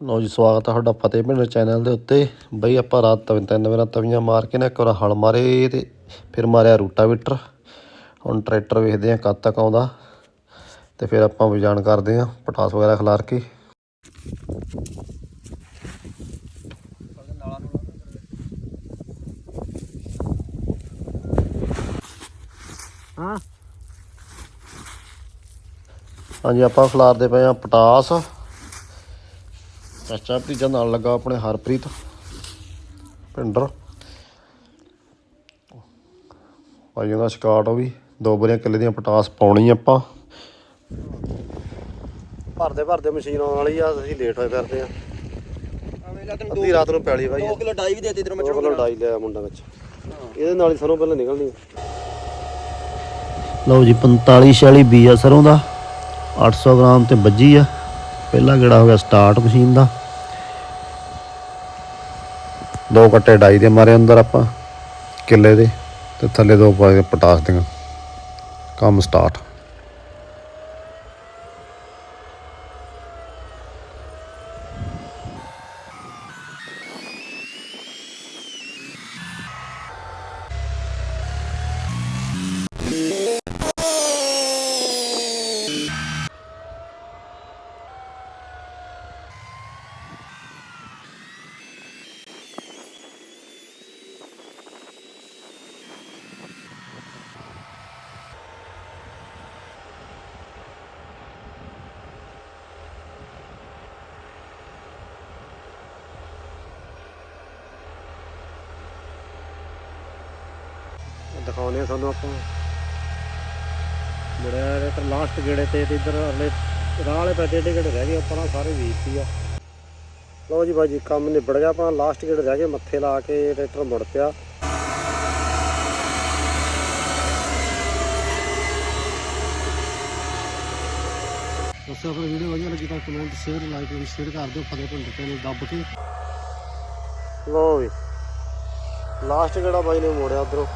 ਲਓ ਜੀ ਸਵਾਗਤ ਹੈ ਤੁਹਾਡਾ ਫਤਿਹ ਪਿੰਡ ਚੈਨਲ ਦੇ ਉੱਤੇ। ਬਈ ਆਪਾਂ ਰਾਤ ਤਿੰਨ ਤਿੰਨ ਵਾਰਾਂ ਤਵੀਆਂ ਮਾਰ ਕੇ ਨਾ ਇੱਕ ਵਾਰ ਹਲ ਮਾਰੇ ਤੇ ਫਿਰ ਮਾਰਿਆ ਰੂਟਾਵੀਟਰ। ਹੁਣ ਟਰੈਕਟਰ ਵੇਖਦੇ ਆ ਕਦ ਤੱਕ ਆਉਂਦਾ। ਤੇ ਫਿਰ ਆਪਾਂ ਵਿਜਾਨ ਕਰਦੇ ਆ ਪਟਾਸ ਵਗੈਰਾ ਖਿਲਾਰ ਕੇ। ਹਾਂ। ਹਾਂਜੀ ਆਪਾਂ ਖਿਲਾਰਦੇ ਪਏ ਆ ਪਟਾਸ। ਚਾਚਾ ਭਤੀਜਾ ਨਾਲ ਲੱਗਾ ਆਪਣੇ ਹਰਪ੍ਰੀਤ ਪਿੰਡਰ। ਭਾਈ ਉਹਦਾ ਸਕਾਟ ਉਹ ਵੀ ਦੋ ਬਰੀਆਂ ਕਿੱਲੇ ਦੀਆਂ ਪਟਾਸ ਪਾਉਣੀ ਆਪਾਂ। ਭਰਦੇ ਭਰਦੇ ਮਸ਼ੀਨ ਆਉਣ ਵਾਲੀ ਆ ਅਸੀਂ ਲੇਟ ਹੋਏ ਫਿਰਦੇ ਆ। ਅੱਧੀ ਰਾਤ ਨੂੰ ਪੈਲੀ ਭਾਈ 2 ਕਿਲੋ ਡਾਈ ਵੀ ਦੇਤੀ ਤੈਨੂੰ ਮੈਂ ਪਹਿਲਾਂ ਡਾਈ ਲਿਆ ਮੁੰਡਾ ਵਿੱਚ। ਇਹਦੇ ਨਾਲ ਹੀ ਸਰੋਂ ਪਹਿਲਾਂ ਨਿਕਲਣੀ ਲਓ ਜੀ 45 46 ਬੀ ਆ ਸਰੋਂ ਦਾ। 800 ਗ੍ਰਾਮ ਤੇ ਵੱਜੀ ਆ। ਪਹਿਲਾ ਗੇੜਾ ਹੋ ਗਿਆ ਸਟਾਰਟ ਮਸ਼ੀਨ ਦਾ? ਦੋ ਕੱਟੇ ਡਾਈ ਦੇ ਮਾਰੇ ਅੰਦਰ ਆਪਾਂ, ਕਿੱਲੇ ਦੇ, ਤੇ ਥੱਲੇ ਦੋ ਪਾ ਕੇ ਪਟਾਸ ਦੀਆਂ। ਕੰਮ ਸਟਾਰਟ ਦਿਖਾਉਨੇ ਆ ਤੁਹਾਨੂੰ ਆਪਾਂ। ਮੁੜਿਆ ਤਾਂ ਲਾਸਟ ਗੇੜੇ ਤੇ ਇੱਧਰ ਅਗਲੇ ਰਾਹ ਵਾਲੇ ਪੈਦੇ ਏਡੇ ਗੇੜੇ ਰਹਿ ਗਏ ਆਪਾਂ ਨਾ ਸਾਰੇ ਵੇਚਤੀ ਆ। ਲਓ ਜੀ ਬਾਜੀ ਕੰਮ ਨਿਬੜ ਗਿਆ ਆਪਾਂ ਲਾਸਟ ਗੇੜੇ ਰਹਿ ਗਏ ਮੱਥੇ ਲਾ ਕੇ ਟਰੈਕਟਰ ਮੁੜ ਪਿਆ। ਦੋਸਤੋ ਆਪਣੀ ਵੀਡੀਓ ਵਧੀਆ ਲੱਗੀ ਤਾਂ comment share like and share ਕਰ ਦਿਓ ਫਤਿਹ ਪਿੰਡ ਚੈਨਲ ਦੱਬ ਕੇ। ਲਓ ਵੀ ਲਾਸਟ ਗੇੜਾ ਬਾਈ ਨੇ ਮੋੜਿਆ ਉਧਰੋਂ।